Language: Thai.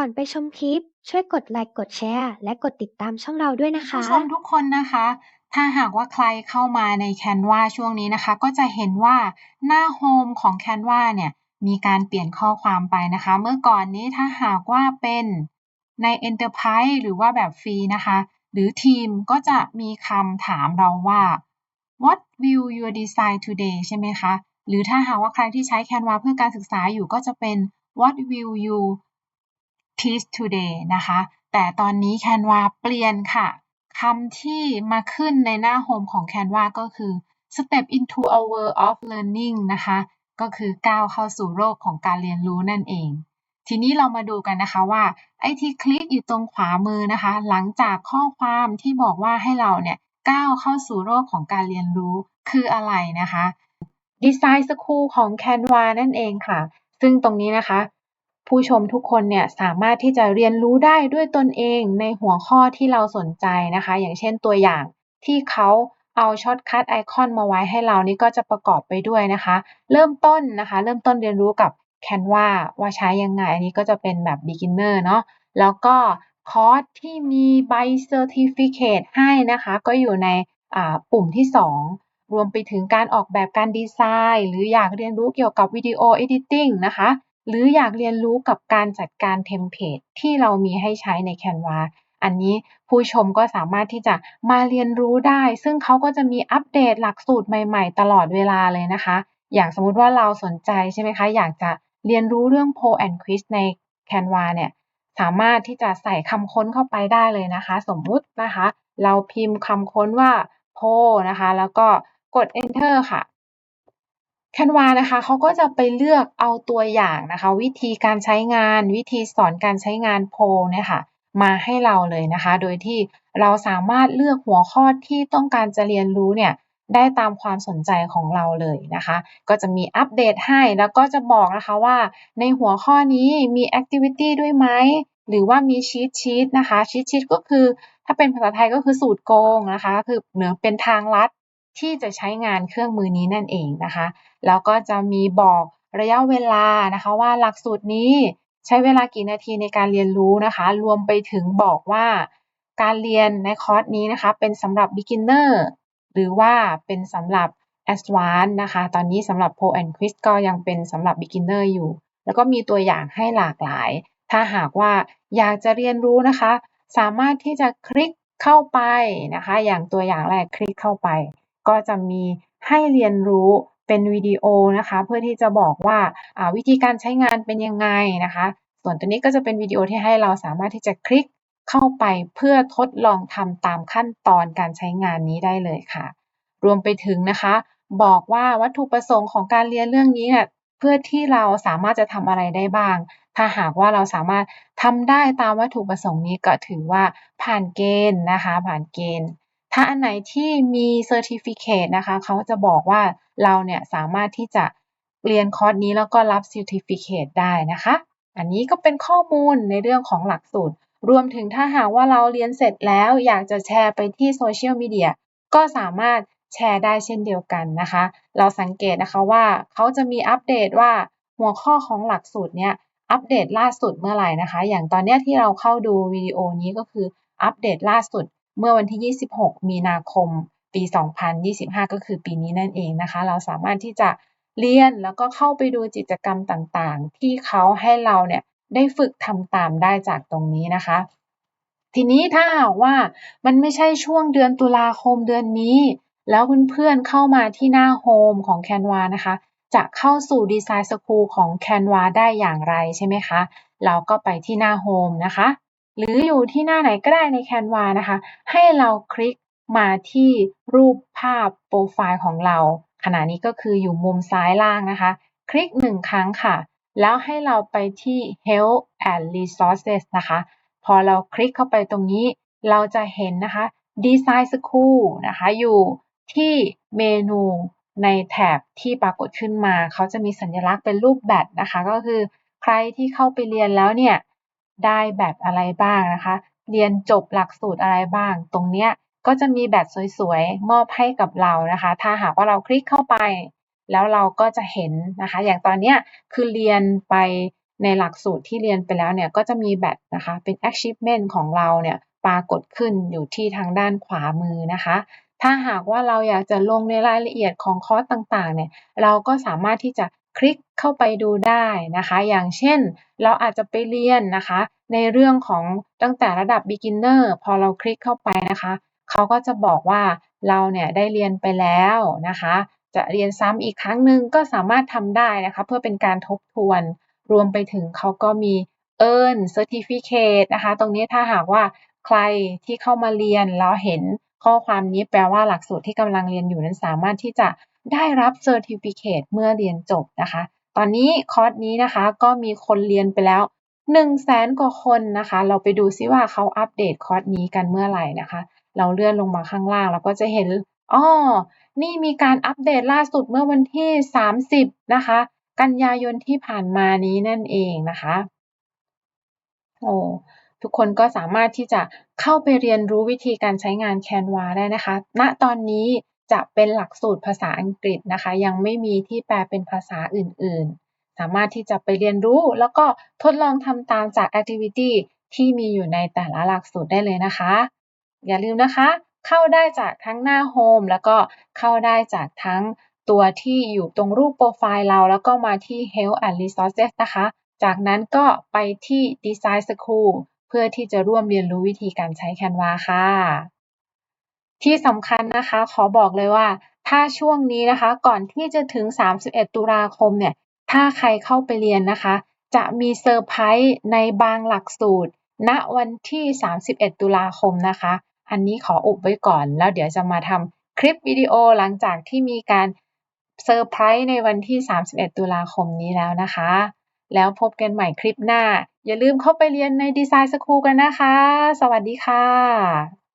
ก่อนไปชมคลิป ช่วยกดไลค์กดแชร์ และกดติดตามช่องเราด้วยนะผู้คะชมทุกคนนะคะ ถ้าหากว่าใครเข้ามาใน Canva ช่วงนี้นะคะ ก็จะเห็นว่าหน้าโฮมของ Canva เนี่ยมีการเปลี่ยนข้อความไปนะคะ เมื่อก่อนนี้ถ้าหากว่าเป็นใน Enterprise หรือว่าแบบฟรีนะคะ หรือทีมก็จะมีคำถามเราว่า what will you design today ใช่ไหมคะ หรือถ้าหากว่าใครที่ใช้ Canva เพื่อการศึกษาอยู่ก็จะเป็น what will you teach today นะคะ แต่ตอนนี้ Canva เปลี่ยนค่ะคำที่มาขึ้นในหน้าโฮมของ Canva ก็คือ step into a world of learning นะคะ ก็คือก้าวเข้าสู่โลกของการเรียนรู้นั่นเอง ทีนี้เรามาดูกันนะคะว่า ไอ้ที่คลิกอยู่ตรงขวามือนะคะ หลังจากข้อความที่บอกว่าให้เราเนี่ยก้าวเข้าสู่โลกของการเรียนรู้คืออะไรนะคะ Design School ของ Canva นั่นเองค่ะ ซึ่งตรงนี้นะคะ ผู้ชมทุกคนเนี่ยสามารถที่จะเรียนรู้ได้ด้วยตนเองในหัวข้อที่เราสนใจนะคะ อย่างเช่นตัวอย่างที่เขาเอาช็อตคัทไอคอนมาไว้ให้เรานี่ก็จะประกอบไปด้วยนะคะ เริ่มต้นนะคะ เริ่มต้นเรียนรู้กับ Canva ว่าใช้ยังไง อันนี้ก็จะเป็นแบบ beginner เนาะแล้วก็คอร์สที่มีใบ certificate ให้นะคะ ก็อยู่ในปุ่มที่ 2 รวมไปถึงการออกแบบการดีไซน์ หรืออยากเรียนรู้เกี่ยวกับวิดีโอ editing นะคะ หรืออยากเรียนรู้กับการจัดการเทมเพลตที่เรามีให้ใช้ใน Canva อันนี้ผู้ชมก็สามารถที่จะมาเรียนรู้ได้ ซึ่งเขาก็จะมีอัปเดตหลักสูตรใหม่ๆ ตลอดเวลาเลยนะคะ อย่างสมมุติว่าเราสนใจใช่ไหมคะ อยากจะเรียนรู้เรื่อง p o and Quiz ใน Canva เนี่ยสามารถที่จะใส่คำค้นเข้าไปได้เลยนะคะ สมมุตินะคะ เราพิมพ์คำค้นว่า p o นะคะ แล้วก็กด Enter ค่ะ Canva นะคะเขาก็จะไปเลือกเอาตัวอย่างนะคะ วิธีการใช้งาน วิธีสอนการใช้งานโพลเนี่ยค่ะมาให้เราเลยนะคะ โดยที่เราสามารถเลือกหัวข้อที่ต้องการจะเรียนรู้เนี่ยได้ตามความสนใจของเราเลยนะคะ ก็จะมีอัปเดตให้แล้วก็จะบอกนะคะว่า ในหัวข้อนี้มี activity ด้วยไหม หรือว่ามี cheat sheet นะคะ cheat sheet ก็คือถ้าเป็นภาษาไทยก็คือสูตรโกงนะคะ คือเหมือนเป็นทางลัด ที่จะใช้งานเครื่องมือนี้นั่นเองนะคะ แล้วก็จะมีบอกระยะเวลานะคะว่าหลักสูตรนี้ใช้เวลากี่นาทีในการเรียนรู้นะคะ รวมไปถึงบอกว่าการเรียนในคอร์สนี้นะคะ เป็นสำหรับ beginner หรือว่าเป็นสำหรับ advanced นะคะ ตอนนี้สำหรับ Pro and Quiz ก็ยังเป็นสำหรับ beginner อยู่ แล้วก็มีตัวอย่างให้หลากหลาย ถ้าหากว่าอยากจะเรียนรู้นะคะ สามารถที่จะคลิกเข้าไปนะคะ อย่างตัวอย่างแรกคลิกเข้าไป ก็จะมีให้เรียนรู้เป็นวิดีโอนะคะเพื่อที่จะบอกว่าวิธีการใช้งานเป็นยังไงนะคะ ส่วนตัวนี้ก็จะเป็นวิดีโอที่ให้เราสามารถที่จะคลิกเข้าไปเพื่อทดลองทำตามขั้นตอนการใช้งานนี้ได้เลยค่ะ รวมไปถึงนะคะ บอกว่าวัตถุประสงค์ของการเรียนเรื่องนี้เนี่ยเพื่อที่เราสามารถจะทำอะไรได้บ้าง ถ้าหากว่าเราสามารถทำได้ตามวัตถุประสงค์นี้ก็ถือว่าผ่านเกณฑ์นะคะ ผ่านเกณฑ์ ถ้าอันไหนที่มี Certificate นะคะ เขาจะบอกว่าเราเนี่ยสามารถที่จะเรียนคอร์สนี้แล้วก็รับ Certificate ได้นะคะ อันนี้ก็เป็นข้อมูลในเรื่องของหลักสูตร รวมถึงถ้าหากว่าเราเรียนเสร็จแล้วอยากจะแชร์ไปที่โซเชียลมีเดียก็สามารถแชร์ได้เช่นเดียวกันนะคะ เราสังเกตนะคะว่าเขาจะมีอัปเดตว่าหัวข้อของหลักสูตรเนี่ยอัปเดตล่าสุดเมื่อไหร่นะคะ อย่างตอนนี้ที่เราเข้าดูวิดีโอนี้ก็คืออัปเดตล่าสุด เมื่อวันที่ 26 มีนาคม ปี 2025 ก็คือปีนี้นั่นเองนะคะ เราสามารถที่จะเรียนแล้วก็เข้าไปดูกิจกรรมต่างๆ ที่เขาให้เราเนี่ยได้ฝึกทำตามได้จากตรงนี้นะคะ ทีนี้ถ้าหากว่ามันไม่ใช่ช่วงเดือนตุลาคมเดือนนี้ แล้วเพื่อนๆเข้ามาที่หน้าโฮมของ Canva นะคะ จะเข้าสู่ Design School ของ Canva ได้อย่างไรใช่ไหมคะ เราก็ไปที่หน้าโฮมนะคะ หรืออยู่ที่หน้าไหนก็ได้ใน Canva นะคะ ให้เราคลิกมาที่รูปภาพโปรไฟล์ของเรา ขณะนี้ก็คืออยู่มุมซ้ายล่างนะคะ คลิกหนึ่งครั้งค่ะ แล้วให้เราไปที่ Help and Resources นะคะ พอเราคลิกเข้าไปตรงนี้ เราจะเห็นนะคะ Design School นะคะ อยู่ที่เมนูในแถบที่ปรากฏขึ้นมา เขาจะมีสัญลักษณ์เป็นรูปแบตนะคะ ก็คือใครที่เข้าไปเรียนแล้วเนี่ย ได้แบตอะไรบ้างนะคะ เรียนจบหลักสูตรอะไรบ้าง ตรงเนี้ยก็จะมีแบตสวยๆ มอบให้กับเรานะคะ ถ้าหากว่าเราคลิกเข้าไป แล้วเราก็จะเห็นนะคะ อย่างตอนเนี้ยคือเรียนไปในหลักสูตรที่เรียนไปแล้วเนี่ยก็จะมีแบตนะคะเป็น achievement ของเราเนี่ยปรากฏขึ้นอยู่ที่ทางด้านขวามือนะคะ ถ้าหากว่าเราอยากจะลงในรายละเอียดของคอร์สต่างๆเนี่ยเราก็สามารถที่จะ คลิกเข้าไปดูได้นะคะ อย่างเช่น เราอาจจะไปเรียนนะคะ ในเรื่องของตั้งแต่ระดับ beginner พอเราคลิกเข้าไปนะคะเขาก็จะบอกว่าเราเนี่ยได้เรียนไปแล้วนะคะ จะเรียนซ้ำอีกครั้งหนึ่งก็สามารถทำได้นะคะ เพื่อเป็นการทบทวน รวมไปถึงเขาก็มี earn certificate นะคะ ตรงนี้ถ้าหากว่าใครที่เข้ามาเรียนแล้วเห็นข้อความนี้แปลว่าหลักสูตรที่กำลังเรียนอยู่นั้นสามารถที่จะ ได้รับ certificate เมื่อเรียนจบนะคะ ตอนนี้คอร์สนี้นะคะก็มีคนเรียนไปแล้ว1 0 0 0 0แสนกว่าคนนะคะ เราไปดูซิว่าเขาอัปเดตคอร์สนี้กันเมื่อไหร่นะคะ เราเลื่อนลงมาข้างล่างเราก็จะเห็นอ๋อนี่มีการอัปเดตล่าสุดเมื่อวันที่ 30 นะคะ กันยายนที่ผ่านมานี้นั่นเองนะคะโอ้ทุกคนก็สามารถที่จะเข้าไปเรียนรู้วิธีการใช้งาน Canva ได้นะคะ ณ ตอนนี้ จะเป็นหลักสูตรภาษาอังกฤษนะคะ ยังไม่มีที่แปลเป็นภาษาอื่นๆ สามารถที่จะไปเรียนรู้ แล้วก็ทดลองทำตามจาก activity ที่มีอยู่ในแต่ละหลักสูตรได้เลยนะคะ อย่าลืมนะคะ เข้าได้จากทั้งหน้า Home แล้วก็เข้าได้จากทั้งตัวที่อยู่ตรงรูปโปรไฟล์เรา แล้วก็มาที่ Help and Resources นะคะ จากนั้นก็ไปที่ Design School เพื่อที่จะร่วมเรียนรู้วิธีการใช้ Canva ค่ะ ที่สำคัญนะคะขอบอกเลยว่า ถ้าช่วงนี้นะคะ ก่อนที่จะถึง 31 ตุลาคมเนี่ย ถ้าใครเข้าไปเรียนนะคะ จะมีเซอร์ไพรส์ในบางหลักสูตร ณวันที่ 31 ตุลาคมนะคะ อันนี้ขออุบไว้ก่อน แล้วเดี๋ยวจะมาทำคลิปวิดีโอหลังจากที่มีการเซอร์ไพรส์ในวันที่ 31 ตุลาคมนี้แล้วนะคะ แล้วพบกันใหม่คลิปหน้า อย่าลืมเข้าไปเรียนใน Design School กันนะคะ สวัสดีค่ะ